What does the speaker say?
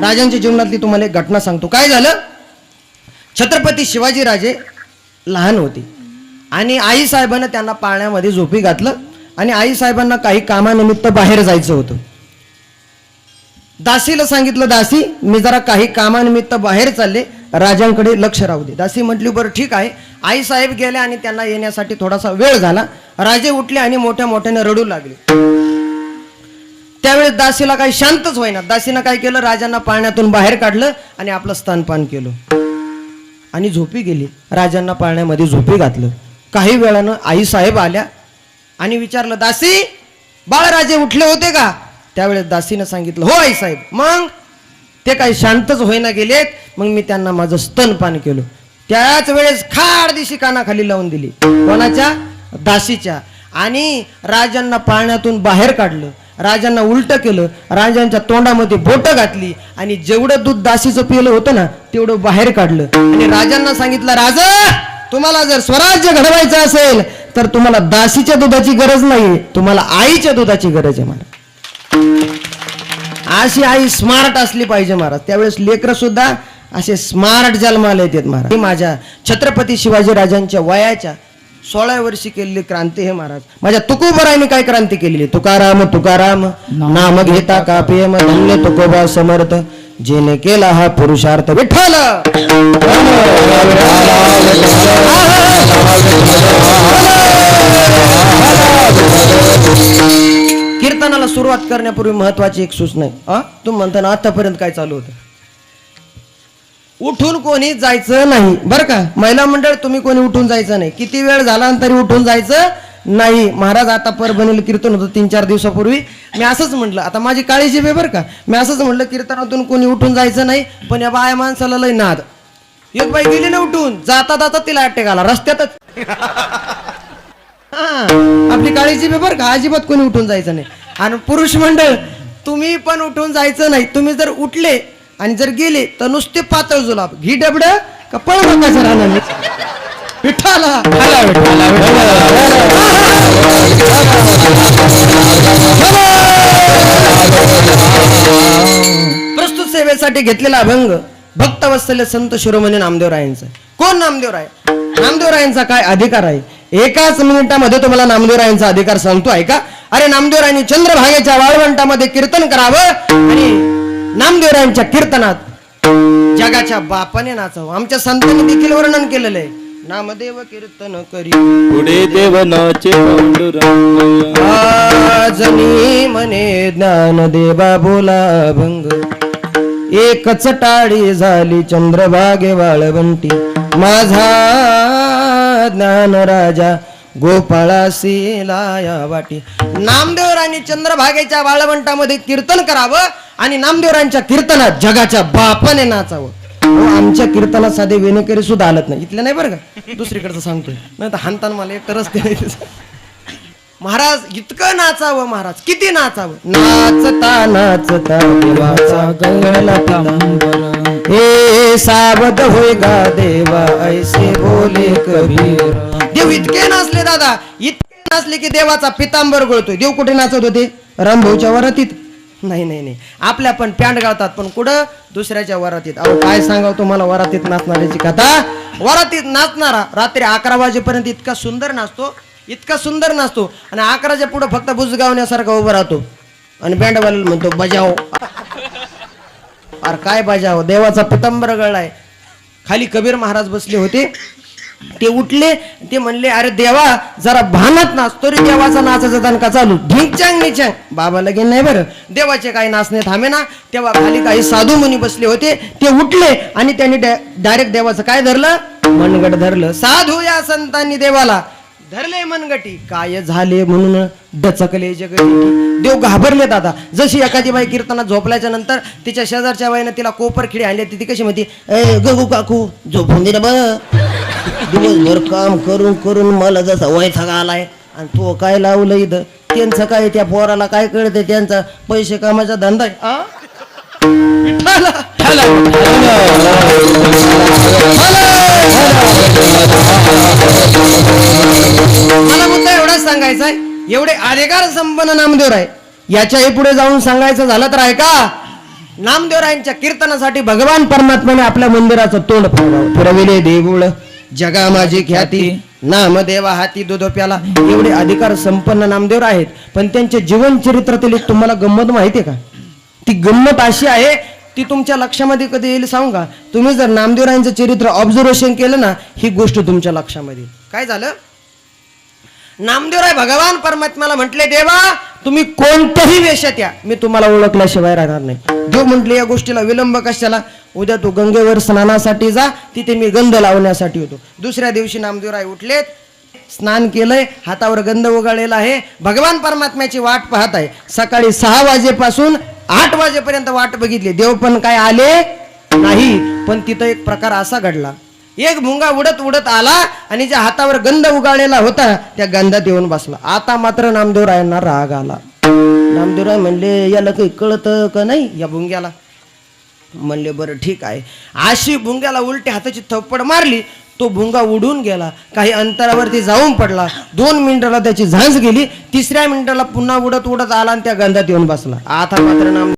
राजांच्या जीवनातली तुम्हाला एक घटना सांगतो. काय झालं? छत्रपती शिवाजी राजे लहान होते. आणि आई साहेबांना त्यांना पाळण्यामध्ये झोपी घातलं. आणि आई साहेबांना काही कामानिमित्त बाहेर जायचं होतं. दासीला सांगितलं दासी मी जरा काही कामानिमित्त बाहेर चालले. राजांकडे लक्ष राहू दे. दासी म्हटली बरं ठीक आहे. आई साहेब गेले आणि त्यांना येण्यासाठी थोडासा वेळ झाला. राजे उठले आणि मोठ्या मोठ्याने रडू लागले. त्यावेळेस दासीला काही शांतच होईना. दासीनं काय केलं? राजांना पाळण्यातून बाहेर काढलं आणि आपलं स्तनपान केलं. आणि झोपी गेली. राजांना पाळण्यामध्ये झोपी घातलं. काही वेळानं आई साहेब आल्या आणि विचारलं दासी बाळराजे उठले होते का? त्यावेळेस दासीनं सांगितलं हो आई साहेब मग ते काही शांतच होईना गेलेत. मग मी त्यांना माझं स्तनपान केलं. त्याच वेळेस खाड दिशी कानाखाली लावून दिली. कोणाच्या? दासीच्या. आणि राजांना पाळण्यातून बाहेर काढलं. राजांना उलट केलं राजांच्या तोंडामध्ये बोट घातली आणि जेवढं दूध दासीचं पिलं होतं ना तेवढं बाहेर काढलं. आणि राजांना सांगितलं राजा तुम्हाला जर स्वराज्य घडवायचं असेल तर तुम्हाला दासीच्या दुधाची गरज नाही तुम्हाला आईच्या दुधाची गरज आहे महाराज. अशी आई स्मार्ट असली पाहिजे महाराज. त्यावेळेस लेकरं सुद्धा असे स्मार्ट जन्माला येतात महाराज. माझ्या छत्रपती शिवाजी राजांच्या वयाच्या सोळा वर्षी केलेली क्रांती हे महाराज. माझ्या तुकोबरायने काय क्रांती केलेली? तुकाराम तुकाराम नाम घेता का प्रेम धन्य तुकोबा समर्थ. जेने केला हा पुरुषार्थ विठ्ठल! कीर्तनाला सुरुवात करण्यापूर्वी महत्वाची एक सूचना आहे? तुम्ही म्हणता ना आतापर्यंत काय चालू होतं? उठून कोणी जायचं नाही. बरं का? महिला मंडळ तुम्ही कोणी उठून जायचं नाही. किती वेळ झाला तरी उठून जायचं नाही. महाराज आता परभणीला कीर्तन होतं तीन चार दिवसापूर्वी. मी असंच म्हटलं आता माझी काळीजी आहे बरं का? मी असंच म्हटलं कीर्तनातून कोणी उठून जायचं नाही पण या बाया माणसाला लय नाद. एक बाई गेली ना उठून. जाता जाता तिला अटॅक आला रस्त्यातच. हा, आपली काळीजी आहे बरं का? अजिबात कोणी उठून जायचं नाही. आणि पुरुष मंडळ तुम्ही पण उठून जायचं नाही. तुम्ही जर उठले आणि जर गेले तर नुसते पातळ जुलाब. घी डबड का पळ बघायचं राहणार प्रस्तुत सेवेसाठी घेतलेला अभंग भक्तवत्सल्य संत शिरोमणी नामदेवरायांचा. कोण नामदेवराय? नामदेवरायांचा काय अधिकार आहे? एकाच मिनिटामध्ये तुम्हाला नामदेवरायांचा अधिकार सांगतो आहे का? अरे नामदेवरायांनी चंद्रभागेच्या वाळवंटामध्ये कीर्तन करावं आणि नामदेवरायांच्या कीर्तनात जगाच्या बापाने नाचावं. आमच्या संतांनी देखील वर्णन केलेलं आहे नामदेव कीर्तन करी. पुढे देवनाचे पांडुरंग. आजनी म्हणे ज्ञान देवा बोला भंग. एकच टाळी झाली चंद्रभागे वाळवंटी. माझा ज्ञान राजा गोपाळासी लाया वाटी. नामदेवरांनी चंद्रभागेच्या वाळवंटामध्ये कीर्तन करावं आणि नामदेवरांच्या कीर्तनात जगाच्या बापाने नाचावं. आमच्या कीर्तनात साधे वेणेकरी सुद्धा आलत नाही. इथले नाही बरं का? दुसरीकडचं सांगतोय. नाही तर हानतान मला एक तरच ते महाराज इतकं नाचावं महाराज. किती नाचावं? नाचता नाचता देवाचा गंगला हे सावध होय गा देवा ऐसे बोले कबीर. देव इतके नाचले दादा इतके नाचले की देवाचा पितांबर गळतोय. देव कुठे नाचत होते? रामभाऊच्या वरातीत. नाही नाही नाही. आपल्या पण पॅन्ट घालतात पण कुठं? दुसऱ्याच्या वरातीत. अहो काय सांगाव तुम्हाला वरातीत नाचणाऱ्याची कथा? वरातीत नाचणारा रात्री अकरा वाजेपर्यंत इतका सुंदर नाचतो इतका सुंदर नाचतो आणि अकराच्या पुढे फक्त बुजगावण्यासारखा उभा राहतो. आणि बँडवाल्याला म्हणतो बजाव अरे काय बजाव देवाचा पितंबर गळलाय. खाली कबीर महाराज बसले होते. ते उठले ते म्हणले अरे देवा जरा भानात नाचतो रे देवाचा नाचाचा दणका चालू. ढिंचांग निचांग बाबा लगे नाही बरं देवाचे काही नाचणे थांबे ना. तेव्हा खाली काही साधू मुनी बसले होते. ते उठले आणि त्यांनी डायरेक्ट देवाचं काय धरलं? मनगट धरलं. साधू या संतांनी देवाला. धरले मनगटी. काय झाले म्हणून? डचकले जगटी देव घाबरले दादा. जशी एखादी बाई कीर्तनात झोपल्याच्या नंतर तिच्या शेजारच्या बाईनं तिला कोपर खिडी आणली ती कशी म्हणते ए गगू काकू झोपून दे ना दिवसभर काम करून करून मला जसा वैथागा आलाय आणि तो काय लावलं इथं? त्यांचं काय त्या पोराला काय कळतं त्यांचा पैसे कामाचा धंदा आहे आ? मला मुद्दा एवढाच सांगायचा आहे एवढे अधिकार संपन्न नामदेव आहे याच्याही पुढे जाऊन सांगायचं झालं तर आहे का? नामदेवरायांच्या कीर्तनासाठी भगवान परमात्म्याने आपल्या मंदिराचं तोंड. फिरविले देऊळ. जगा माझी ख्याती नामदेवा हाती दूध प्याला. एवढे अधिकार संपन्न नामदेव आहेत. पण त्यांचे जीवन चरित्रातील एक तुम्हाला गंमत माहिती आहे का? ती गंमत अशी आहे ती तुमच्या लक्षामध्ये कधी येईल सांगू का? तुम्ही जर नामदेवरायांचं चरित्र ऑब्झर्वेशन केलं ना ही गोष्ट तुमच्या लक्षामध्ये. काय झालं? नामदेवराय भगवान परमात्म्याला म्हटले देवा तुम्ही कोणत्याही वेशात या. मी तुम्हाला ओळखल्याशिवाय राहणार नाही. देव म्हटले या गोष्टीला विलंब कशाला? उद्या तू गंगेवर स्नानासाठी जा तिथे मी गंध लावण्यासाठी होतो दुसऱ्या दिवशी नामदेवराय उठलेत स्नान केलंय हातावर गंध उगाळलेला आहे. भगवान परमात्म्याची वाट पाहत आहे. सकाळी सहा वाजेपासून आठ वाजेपर्यंत वाट बघितली. देव पण काय आले नाही पण तिथं एक प्रकार असा घडला. एक भुंगा उडत उडत आला आणि ज्या हातावर गंध उगाळलेला होता त्या गंधात येऊन बसला. आता मात्र नामदेवरायांना राग आला. नामदेवराय म्हणले याला काही कळत का नाही या भुंग्याला? म्हणले बरं ठीक आहे. अशी भुंग्याला उलट्या हाताची थप्पड मारली तो भुंगा उडून गेला. काही अंतरावरती जाऊन पडला. दोन मिनिटाला त्याची झांज गेली. तिसऱ्या मिनिटाला पुन्हा उडत उडत आला आणि त्या गंधात येऊन बसला. आता मात्र नाम